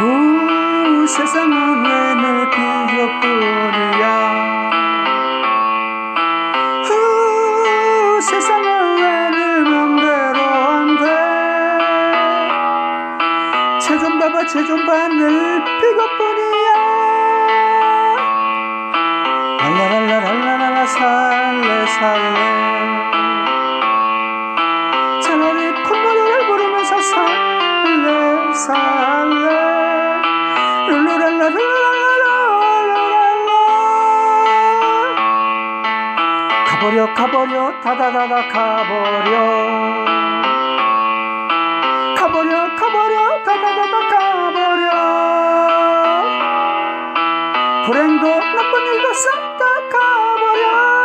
오 세상은 왜늘 비교뿐이야? 후 세상은 왜늘 맘대로 안돼? 쟤좀 봐봐 쟤좀 봐늘 비교뿐이야. 랄라랄라랄라라 살래 살래. 차라리 콧노래를 부르면서 살래 살래 가버려 가버려 다다다다 가버려. 가버려 가버려 다다다다 가버려. 불행도 나쁜 일도 싹 다 가버려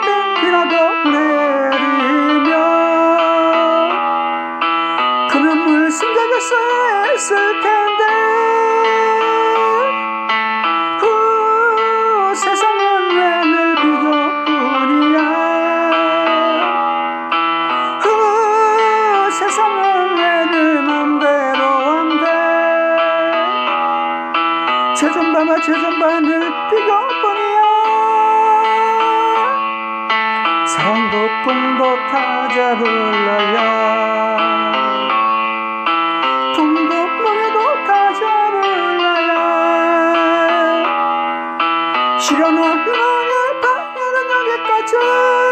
땐 비라도 내리며 그 눈물 숨겨졌어야 했을 텐데. 후 세상은 왜 늘 비교뿐이야. 후 세상은 왜늘 맘대로 안돼. 늘 성도 꿈도 타자를 날려. 꿈도 무도 타자를 날려. 시련은 눈을 파는 여기까지.